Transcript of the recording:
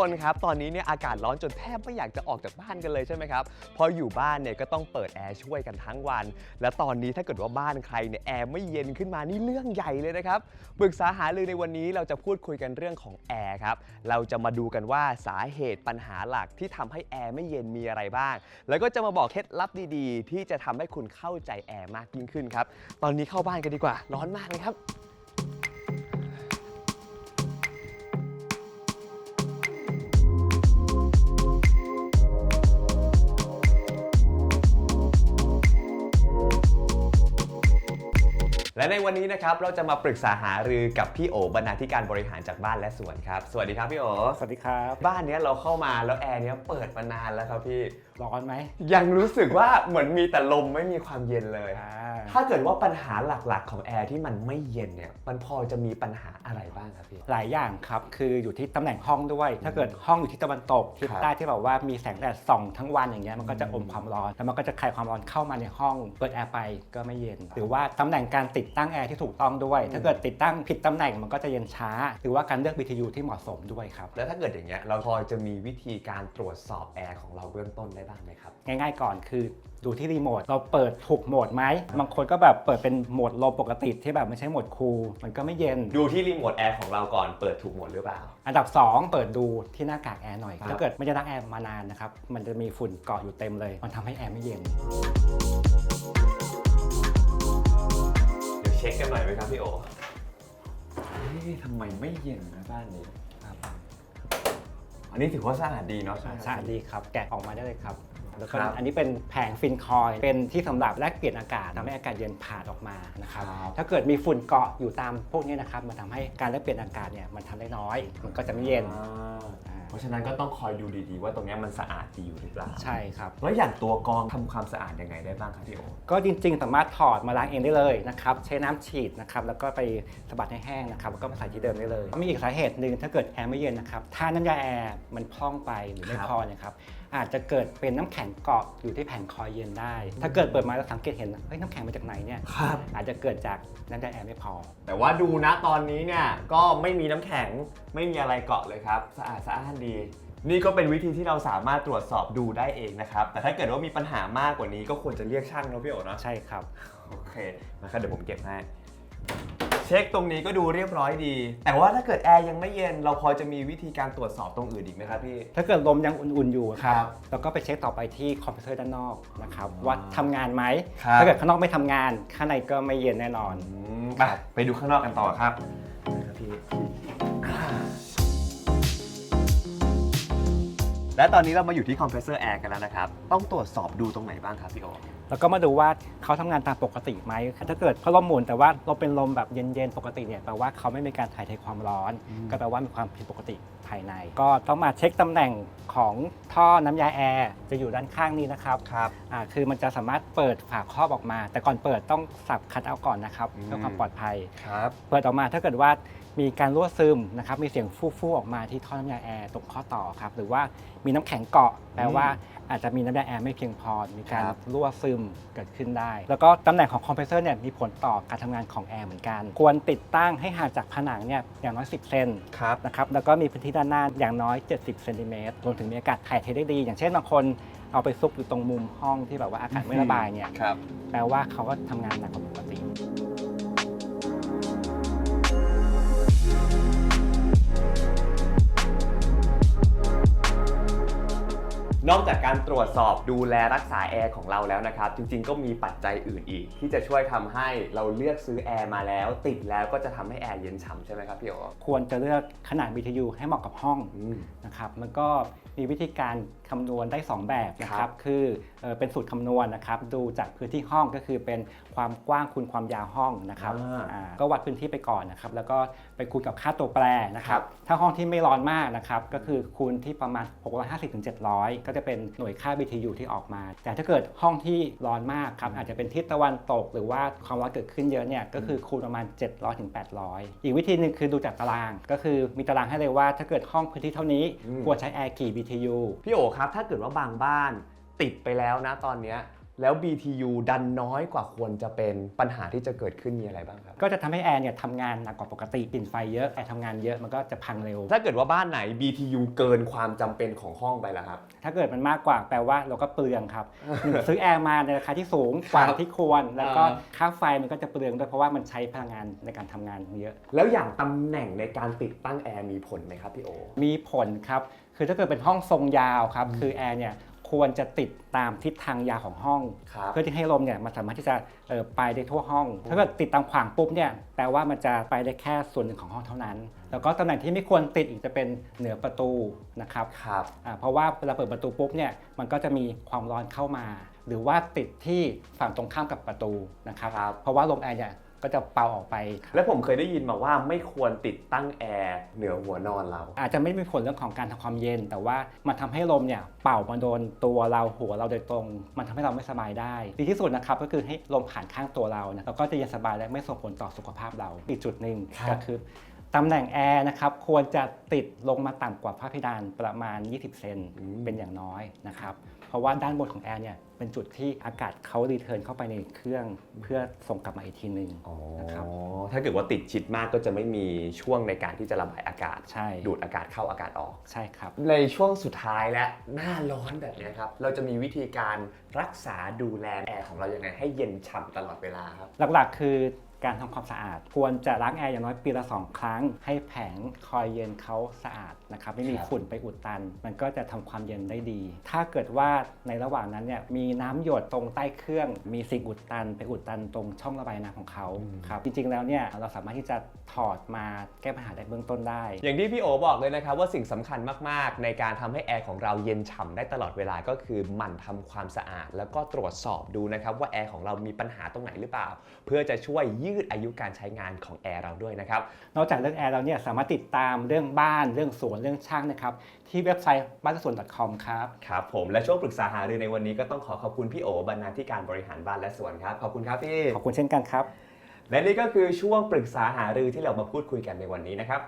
คนครับ ตอนนี้เนี่ยอากาศร้อนจนแทบไม่อยากจะออกจากบ้านกันเลยใช่ไหมครับ พออยู่บ้านเนี่ยก็ต้องเปิดแอร์ช่วยกันทั้งวัน และตอนนี้ถ้าเกิดว่าบ้านใครเนี่ยแอร์ไม่เย็นขึ้นมานี่เรื่องใหญ่เลยนะครับ ปรึกษาหารือในวันนี้เราจะพูดคุยกันเรื่องของแอร์ครับ เราจะมาดูกันว่าสาเหตุปัญหาหลักที่ทำให้แอร์ไม่เย็นมีอะไรบ้าง แล้วก็จะมาบอกเคล็ดลับดีๆ ที่จะทำให้คุณเข้าใจแอร์มากยิ่งขึ้นครับ ตอนนี้เข้าบ้านกันดีกว่า ร้อนมากเลยครับ และในวันนี้นะครับเราจะมาปรึกษาหารือกับพี่โอบรรณาธิการบริหารจากบ้านและสวนครับ สวัสดีครับพี่โอ สวัสดีครับ บ้านเนี้ยเราเข้ามาแล้วแอร์เนี้ยเปิดมานานแล้วครับพี่ ร้อนไหม ยังรู้สึกว่าเหมือนมีแต่ลมไม่มีความเย็นเลย อ่า ถ้าเกิดว่าปัญหาหลักๆ ของแอร์ที่มันไม่เย็นเนี่ย มันพอจะมีปัญหาอะไรบ้างครับพี่ หลายอย่างครับ คืออยู่ที่ตำแหน่งห้องด้วย ถ้าเกิดห้องอยู่ที่ตะวันตกทิศครับใต้ที่แบบว่ามีแสงแดดส่องทั้งวันอย่างเงี้ยมันก็จะอมความร้อน แล้วมันก็จะคายความร้อนเข้ามาในห้อง เปิดแอร์ไปก็ไม่เย็น หรือว่าตำแหน่งการติดตั้งแอร์ที่ถูกต้องด้วย ถ้าเกิดติดตั้งผิดตำแหน่งมันก็จะเย็นช้า หรือว่าการเลือก BTU ที่เหมาะสมด้วยครับ แล้วถ้าเกิดอย่างเงี้ยเราพอจะมีวิธีการตรวจสอบแอร์ของเราเบื้องต้นได้บ้างไหมครับ ง่ายๆก่อนคือดูที่รีโมทเราเปิดถูกโหมดไหมบางคนก็แบบเปิดเป็นโหมดลมปกติที่แบบไม่ใช่โหมดคูลมันก็ไม่เย็น ดูที่รีโมทแอร์ของเราก่อนเปิดถูกหมดหรือเปล่า อันดับ 2 เปิดดูที่หน้ากากแอร์หน่อยครับถ้าเกิดไม่ได้ตั้งแอร์มานานนะครับมันจะมีฝุ่นเกาะอยู่เต็มเลย มันทำให้แอร์ไม่เย็น เดี๋ยวเช็คกันหน่อยไหมครับพี่โอเอ๊ะทำไมไม่เย็นนะบ้านนี้อันนี้ถือว่าสะอาดดีเนาะ สะอาดดีครับ แกะออกมาได้เลยครับ แล้วก็ครับอันนี้เป็นแผงฟินคอยล์เป็นที่สำหรับแลกเปลี่ยนอากาศทำให้อากาศเย็นผ่านออกมานะครับ ครับ ถ้าเกิดมีฝุ่นเกาะอยู่ตามพวกนี้นะครับ มันทำให้การแลกเปลี่ยนอากาศเนี่ยมันทำได้น้อย มันก็จะไม่เย็น อ่าอ่า เพราะฉะนั้นก็ต้องคอยดูดีๆ ว่าตรงเนี้ยมันสะอาดดีอยู่หรือเปล่าใช่ครับ แล้วอย่างตัวกรองทำความสะอาดยังไงได้บ้างครับพี่โอ ก็จริงๆ สามารถถอดมาล้างเองได้เลยนะครับ ใช้น้ำฉีดนะครับ แล้วก็ไปสะบัดให้แห้งนะครับ แล้วก็มาใส่ที่เดิมได้เลยมีอีกสาเหตุหนึ่งถ้าเกิดแอร์ไม่เย็นนะครับ ถ้าน้ำยาแอร์มันพร่องไปหรือไม่ครับ พอเนะครับ อาจจะเกิดเป็นน้ำแข็งเกาะอยู่ที่แผงคอยเย็นได้ ถ้าเกิดเปิดมาแล้วสังเกตเห็นเฮ้ยน้ำแข็งมาจากไหนเนี่ยครับ อาจจะเกิดจากน้ำยาแอร์ไม่พอ แต่ว่าดูนะตอนนี้เนี่ยก็ไม่มีน้ำแข็งไม่มีอะไรเกาะเลยครับสะอาดสะอ้านดีนี่ก็เป็นวิธีที่เราสามารถตรวจสอบดูได้เองนะครับ แต่ถ้าเกิดว่ามีปัญหามากกว่านี้ก็ควรจะเรียกช่างเนอะพี่โอเนอะใช่ครับ โอเคนะครับเดี๋ยวผมเก็บให้ เช็คตรงนี้ก็ดูเรียบร้อยดี แต่ว่าถ้าเกิดแอร์ยังไม่เย็น เราพอจะมีวิธีการตรวจสอบตรงอื่นอีกไหมครับพี่ ถ้าเกิดลมยังอุ่นๆอยู่คครัรับบแล้วก็ไปเช็คต่อไปที่คอมพิวเตอร์ด้านนอกนะครับอ๋อว่าทำงานไหมครับ ถ้าเกิดข้างนอกไม่ทำงาน ข้างในก็ไม่เย็นแน่นอนอืมไปไปดูข้างนอกกันต่อครับครับพี่ และตอนนี้เรามาอยู่ที่คอมเพรสเซอร์แอร์กันแล้วนะครับ ต้องตรวจสอบดูตรงไหนบ้างครับพี่โอ แล้วก็มาดูว่าเขาทำงานตามปกติไหมถ้าเกิดเขาลมหมุนแต่ว่าเราเป็นลมแบบเย็นๆปกติเนี่ยแปลว่าเขาไม่มีการถ่ายเทความร้อนอืมก็แปลว่ามีความผิดปกติภายใน ก็ต้องมาเช็คตำแหน่งของท่อน้ำยาแอร์จะอยู่ด้านข้างนี้นะครับครับอ่าคือมันจะสามารถเปิดฝาครอบออกมา แต่ก่อนเปิดต้องสับคัดเอาท์ก่อนนะครับอืมเพื่อความปลอดภัยครับเปิดออกมาถ้าเกิดว่ามีการรั่วซึมนะครับมีเสียงฟู่ๆออกมาที่ท่อน้ำยาแอร์ตรงข้อต่อครับหรือว่ามีน้ำแข็งเกาะแปลว่า อาจจะมีน้ำยาแอร์ไม่เพียงพอ มีการครับ รั่วซึมเกิดขึ้นได้ แล้วก็ตำแหน่งของคอมเพรสเซอร์เนี่ยมีผลต่อการทำงานของแอร์เหมือนกัน ควรติดตั้งให้ห่างจากผนังเนี่ยอย่างน้อย 10 เซน ครับ นะครับแล้วก็มีพื้นที่ด้านหน้าอย่างน้อย 70เซนติเมตรรวมถึงมีอากาศถ่ายเทได้ดี อย่างเช่นบางคนเอาไปซุกอยู่ตรงมุมห้องที่แบบว่าอากาศไม่ระบายเนี่ย ครับ แปลว่าเขาก็ทำงานหนักกว่าปกติ นอกจากการตรวจสอบดูแลรักษาแอร์ของเราแล้วนะครับ จริงๆ ก็มีปัจจัยอื่นอีก ที่จะช่วยทำให้เราเลือกซื้อแอร์มาแล้ว ติดแล้วก็จะทำให้แอร์เย็นฉ่ำใช่ไหมครับพี่โอควรจะเลือกขนาด BTU ให้เหมาะกับห้องอืมนะครับมันก็มีวิธีการคำนวณได้ 2 แบบนะคครัรับบคือเอ่อเป็นสูตรคำนวณนะครับ ดูจากพื้นที่ห้องก็คือเป็น ความกว้างคูณความยาวห้องนะครับอ่า อ่าก็วัดพื้นที่ไปก่อนนะครับ แล้วก็ไปคูณกับค่าตัวแปรนะคครัรับบถ้าห้องที่ไม่ร้อนมากนะครับก็คือคูณที่ประมาณ 650ถึง700 ก็จะเป็นหน่วยค่า BTU ที่ออกมา แต่ถ้าเกิดห้องที่ร้อนมากครับอาจจะเป็นทิศตะวันตก หรือว่าความร้อนเกิดขึ้นเยอะเนี่ยก็คือคูณประมาณ 700ถึง800 อีกวิธีหนึ่งคือดูจากตาราง ก็คือมีตารางให้เลยว่า ถ้าเกิดห้องพื้นที่เท่านี้อืม ควรใช้แอร์กี่ BTU พี่โอครับ ถ้าเกิดว่าบางบ้านติดไปแล้วนะตอนเนี้ย แล้ว BTU ดันน้อยกว่าควรจะเป็นปัญหาที่จะเกิดขึ้นมีอะไรบ้างครับ ก็จะทำให้แอร์เนี่ยทำงานหนักกว่าปกติกลิ่นไฟเยอะแอร์ทำงานเยอะมันก็จะพังเร็ว ถ้าเกิดว่าบ้านไหน BTU เกินความจำเป็นของห้องไปแล้วครับ ถ้าเกิดมันมากกว่าแปลว่าเราก็เปลืองครับ หนึ่งซื้อแอร์มาในราคาที่สูงกว่าที่ควร แล้วก็อ่า ค่าไฟมันก็จะเปลืองด้วยเพราะว่ามันใช้พลังงานในการทำงานเยอะ แล้วอย่างตำแหน่งในการติดตั้งแอร์มีผลไหมครับพี่โอ มีผลครับ คือถ้าเกิดเป็นห้องทรงยาวครับ คือแอร์เนี่ย ควรจะติดตามทิศทางยาวของห้อง ครับเพื่อที่ให้ลมเนี่ยมันสามารถที่จะเอ่อไปได้ทั่วห้อง ถ้าเกิดติดตามขวางปุ๊บเนี่ยแปลว่ามันจะไปได้แค่ส่วนหนึ่งของห้องเท่านั้น แล้วก็ตำแหน่งที่ไม่ควรติดอีกจะเป็นเหนือประตูนะครับครับ อ่าเพราะว่าเวลาเปิดประตูปุ๊บเนี่ยมันก็จะมีความร้อนเข้ามา หรือว่าติดที่ฝั่งตรงข้ามกับประตูนะครับ ครับ เพราะว่าลมแอร์เนี่ย ก็จะเป่าออกไปแล้วผมเคยได้ยินมาว่าไม่ควรติดตั้งแอร์เหนือหัวนอนเรา อาจจะไม่มีผลเรื่องของการทำความเย็น แต่ว่ามันทำให้ลมเนี่ยเป่ามาโดนตัวเราหัวเราโดยตรง มันทำให้เราไม่สบายได้ ดีที่สุดนะครับก็คือให้ลมผ่านข้างตัวเราเนี่ยเราก็จะเย็นสบายและไม่ส่งผลต่อสุขภาพเราอีกจุดหนึ่งครับ ก็คือตำแหน่งแอร์นะครับควรจะติดลงมาต่ำกว่าฝ้าเพดานประมาณ 20 เซนเป็นอย่างน้อยนะครับ เพราะว่าด้านบนของแอร์เนี่ยเป็นจุดที่อากาศเขารีเทิร์นเข้าไปในเครื่องเพื่อส่งกลับมาอีกทีหนึ่งอ๋อนะครับ ถ้าเกิดว่าติดชิดมากก็จะไม่มีช่วงในการที่จะระบายอากาศ ใช่ ดูดอากาศเข้าอากาศออก ใช่ครับ ในช่วงสุดท้ายและหน้าร้อนแบบเนี้ยครับ เราจะมีวิธีการรักษาดูแลแอร์ของเรายังไงให้เย็นฉ่ำตลอดเวลาครับ หลักๆคือ การทำความสะอาด ควรจะล้างแอร์อย่างน้อยปีละ 2 ครั้ง ให้แผงคอยเย็นเขาสะอาดนะครับไม่มีครับฝุ่นไปอุดตัน มันก็จะทำความเย็นได้ดี ถ้าเกิดว่าในระหว่างนั้นเนี่ยมีน้ำหยดตรงใต้เครื่อง มีสิ่งอุดตัน ไปอุดตันตรงช่องระบายน้ำของเขาครับจริงๆแล้วเนี่ยเราสามารถที่จะถอดมาแก้ปัญหาได้เบื้องต้นได้ อย่างที่พี่โอบอกเลยนะครับว่าสิ่งสำคัญมากๆ ในการทำให้แอร์ของเราเย็นฉ่ำได้ตลอดเวลาก็คือหมั่นทำความสะอาด แล้วก็ตรวจสอบดูนะครับว่าแอร์ของเรามีปัญหาตรงไหนหรือเปล่า เพื่อจะช่วยยืดอายุการใช้งานของแอร์เราด้วยนะครับ นอกจากเรื่องแอร์แล้วเนี่ยสามารถติดตามเรื่องบ้านเรื่องสวนเรื่องช่างนะครับ ที่เว็บไซต์บ้านสวน .com ครับ ครับผมและช่วงปรึกษาหารือในวันนี้ก็ต้องขอขอบคุณพี่โอบรรณาธิการบริหารบ้านและสวนครับ ขอบคุณครับพี่ ขอบคุณเช่นกันครับ และนี่ก็คือช่วงปรึกษาหารือที่เรามาพูดคุยกันในวันนี้นะครับ